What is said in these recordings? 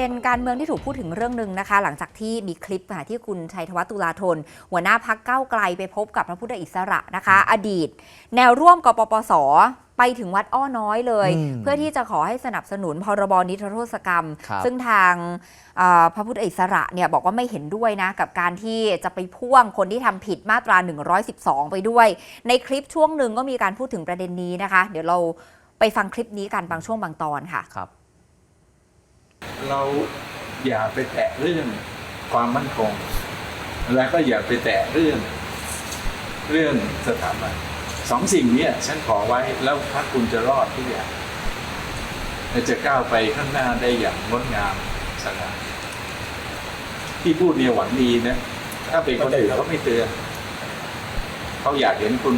เด็นการเมืองที่ถูกพูดถึงเรื่องหนึ่งนะคะ หลังจากที่มีคลิปค่ะที่คุณชัยธวัฒน์ตุลาธน หัวหน้าพักเก้าวไกลไปพบกับพระพุทธอิสระนะคะ อดีต แนวร่วมกปปสไปถึงวัดอ้อน้อยเลยอืมเพื่อที่จะขอให้สนับสนุนพรบนิรโทษกรรมครับซึ่งทางเอ่อพระพุทธอิสระเนี่ยบอกว่าไม่เห็นด้วยนะ กับการที่จะไปพ่วงคนที่ทำผิดมาตรา 112 ไปด้วย ในคลิปช่วงหนึ่งก็มีการพูดถึงประเด็นนี้นะคะ เดี๋ยวเราไปฟังคลิปนี้กันบางช่วงบางตอนค่ะครับ เราอย่าไปแตะเรื่องความมั่นคง และก็อย่าไปแตะเรื่องเรื่องสถาบันสองสิ่งนี้ฉันขอไว้แล้วพรรคคุณจะรอดทุกอย่างและจะก้าวไปข้างหน้าได้อย่างงดงามสง่าที่พูดเนี่ยหวังดีนะ ถ้าเป็นคนอื่นเขาไม่เตือนเขาอยากเห็นคุณ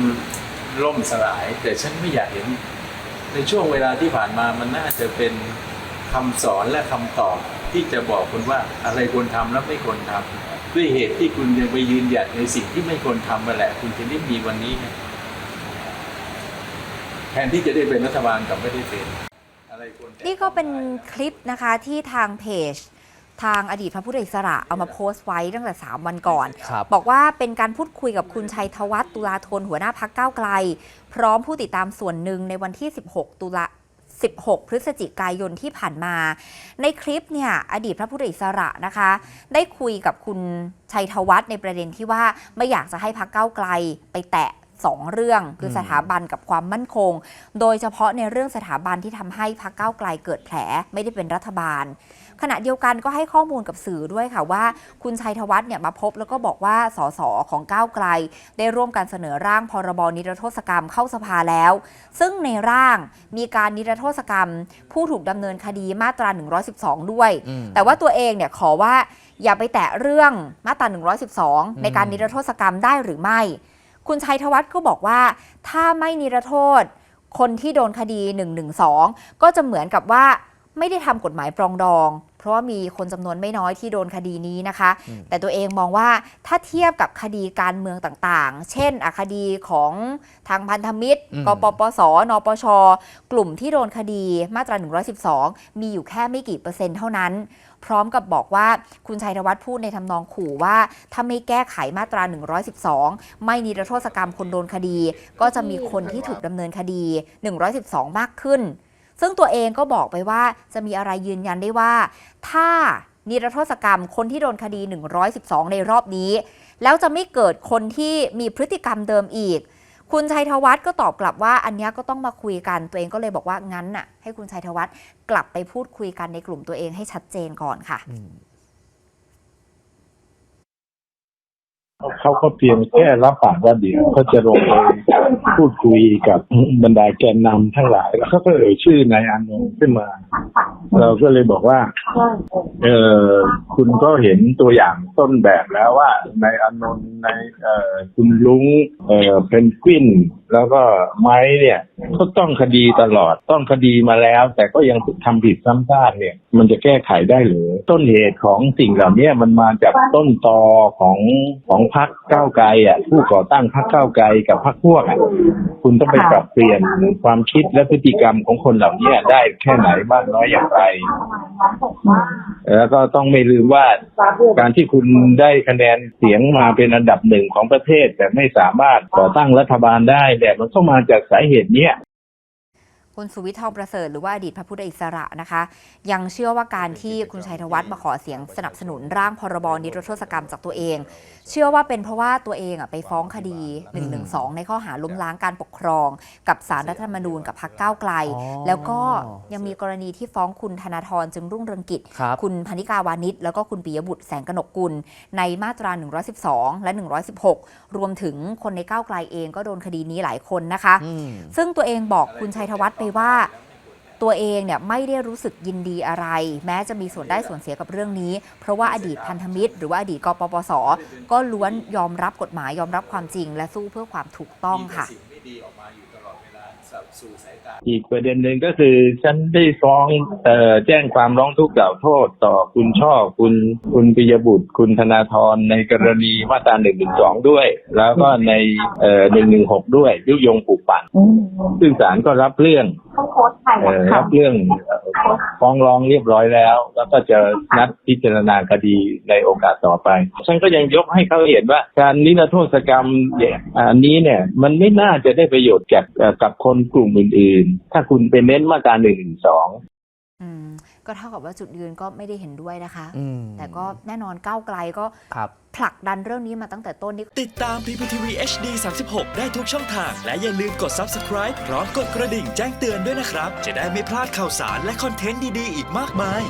ล่มสลาย แต่ฉันไม่อยากเห็น ในช่วงเวลาที่ผ่านมามันน่าจะเป็น คำสอนและคำตอบที่จะบอกคุณว่าอะไรควรทำและไม่ควรทำด้วยเหตุที่คุณยังไปยืนหยัดในสิ่งที่ไม่ควรทำมาแหละ คุณจะได้มีวันนี้ไงแทนที่จะได้เป็นรัฐบาลกับไม่ได้เป็นอะไรควรจะนี่ก็เป็นคลิปนะคะที่ทางเพจทางอดีตพระพุทธอิสระเอามาโพสต์ไว้ตั้งแต่ 3 วันก่อนครับบอกว่าเป็นการพูดคุยกับคุณชัยธวัฒน์ตุลาธนหัวหน้าพักก้าวไกล พร้อมผู้ติดตามส่วนหนึ่งในวันที่ 16 ตุลา 16 พฤศจิกายนที่ผ่านมา ในคลิปเนี่ยอดีตพระพุทธอิสระนะคะ ได้คุยกับคุณชัยธวัฒน์ในประเด็นที่ว่าไม่อยากจะให้พักก้าไกลไปแตะสองเรื่องคือสถาบันกับความมั่นคง โดยเฉพาะในเรื่องสถาบันที่ทำให้พักก้าไกลเกิดแผลไม่ได้เป็นรัฐบาล ขณะเดียวกันก็ให้ข้อมูลกับสื่อด้วยค่ะว่า คุณชัยธวัฒน์เนี่ยมาพบแล้วก็บอกว่าสสของก้าวไกล ได้ร่วมกันเสนอร่างพรบนิรโทษกรรมเข้าสภาแล้ว ซึ่งในร่างมีการนิรโทษกรรม ผู้ถูกดำเนินคดีมาตรา 112 ด้วยอืมแต่ว่าตัวเองเนี่ยขอว่าอย่าไปแตะเรื่องมาตรา 112 ในการนิรโทษกรรมได้หรือไม่ คุณชัยธวัฒน์ก็บอกว่า ถ้าไม่นิรโทษ คนที่โดนคดี 112 ก็จะเหมือนกับว่าไม่ได้ทำกฎหมายปรองดอง เพราะว่ามีคนจำนวนไม่น้อยที่โดนคดีนี้นะคะอืมแต่ตัวเองมองว่าถ้าเทียบกับคดีการเมืองต่างๆ เช่นอะคดีของทางพันธมิตรอืมกปปส นปช กลุ่มที่โดนคดีมาตรา 112 มีอยู่แค่ไม่กี่เปอร์เซ็นต์เท่านั้น พร้อมกับบอกว่าคุณชัยธวัฒน์พูดในทำนองขู่ว่า ถ้าไม่แก้ไขมาตรา 112 ไม่นิรโทษกรรมคนโดนคดี ก็จะมีคนที่ถูกดำเนินคดี 112 มากขึ้น ซึ่งตัวเองก็บอกไปว่าจะมีอะไรยืนยันได้ว่า ถ้านิรโทษกรรมคนที่โดนคดี 112 ในรอบนี้ แล้วจะไม่เกิดคนที่มีพฤติกรรมเดิมอีก คุณชัยธวัฒน์ก็ตอบกลับว่าอันนี้ก็ต้องมาคุยกันตัวเองก็เลยบอกว่างั้นน่ะให้คุณชัยธวัฒน์กลับไปพูดคุยกันในกลุ่มตัวเองให้ชัดเจนก่อนค่ะเขาก็เพียงแค่รับปากว่าเดี๋ยวเขาจะลงไป พูดคุยกับบรรดาแกนนำทั้งหลาย แล้วเขาก็เอ่ยชื่อนายอานนท์ขึ้นมา เราก็เลยบอกว่า เออคุณก็เห็นตัวอย่างต้นแบบแล้วว่านายอานนท์นายเออคุณลุงเออเพนกวิน แล้วก็ไม้เนี่ยก็ต้องคดีตลอดต้องคดีมาแล้ว แต่ก็ยังทำผิดซ้ำซากเนี่ย มันจะแก้ไขได้หรือต้นเหตุของสิ่งเหล่านี้มันมาจากต้นตอของของพรรคก้าวไกลอะผู้ก่อตั้งพรรคก้าวไกลกับพรรคพวกอะคุณต้องไปปรับเปลี่ยนความคิดและพฤติกรรมของคนเหล่านี้ได้แค่ไหนมากน้อยอย่างไรแล้วก็ต้องไม่ลืมว่าการที่คุณได้คะแนนเสียงมาเป็นอันดับหนึ่งของประเทศ แต่ไม่สามารถก่อตั้งรัฐบาลได้เนี่ยมันก็มาจากสาเหตุเนี้ย คุณสุวิทย์ทองประเสริฐหรือว่าอดีตพระพุทธอิสระนะคะ ยังเชื่อว่าการที่คุณชัยธวัฒน์มาขอเสียงสนับสนุนร่างพรบนิรโทษกรรมจากตัวเอง เชื่อว่าเป็นเพราะว่าตัวเองอะไปฟ้องคดี 112 ในข้อหาล้มล้างการปกครอง กับสารรัฐธรรมนูญกับพรรคก้าวไกลอ๋อแล้วก็ยังมีกรณีที่ฟ้องคุณธนาธรจึงรุ่งเรืองกิจครับคุณพนิกาวานิชแล้วก็คุณปิยบุตรแสงกนกกุล ในมาตรา 112 และ 116 รวมถึงคนในก้าวไกลเองก็โดนคดีนี้หลายคนนะคะอืมซึ่งตัวเองบอกคุณชัยธวัฒน์ไปว่าตัวเองเนี่ยไม่ได้รู้สึกยินดีอะไร แม้จะมีส่วนได้ส่วนเสียกับเรื่องนี้ เพราะว่าอดีตพันธมิตร หรือว่าอดีตกปปส ก็ล้วนยอมรับกฎหมายยอมรับความจริง และสู้เพื่อความถูกต้องค่ะ สิ่งไม่ดีออกมาอยู่ตลอดเวลาสู่สายตาอีกประเด็นหนึ่งก็คือ ฉันได้ฟ้องเอ่อแจ้งความร้องทุกข์กล่าวโทษต่อคุณช่อคุณคุณปิยบุตร คุณธนาธรในกรณีมาตราหนึ่งหนึ่งสองด้วย แล้วก็ในเอ่อหนึ่งหนึ่งหกด้วยยุยงปลูกปั่นอืมซึ่งศาลก็รับเรื่องต้องโพสต์ใครเอ่อค่ะรับเรื่องเอ่อ ฟ้องร้องเรียบร้อยแล้ว แล้วก็จะนัดพิจารณาคดีในโอกาสต่อไป ฉันก็ยังยกให้เขาเห็นว่า การนิรโทษกรรมเนี่ยอันนี้เนี่ยมันไม่น่าจะได้ประโยชน์กับกับคนกลุ่มอื่น ๆ ถ้าคุณไปเน้นมาตราหนึ่งสอง ก็เท่ากับว่าจุดยืนก็ไม่ได้เห็นด้วยนะคะอืมแต่ก็แน่นอนก้าวไกลก็ครับผลักดันเรื่องนี้มาตั้งแต่ต้นนี่ติดตาม PPTV HD 36 ได้ทุกช่องทาง และอย่าลืมกด subscribe พร้อมกดกระดิ่งแจ้งเตือนด้วยนะครับ จะได้ไม่พลาดข่าวสารและคอนเทนต์ดี ๆ อีกมากมาย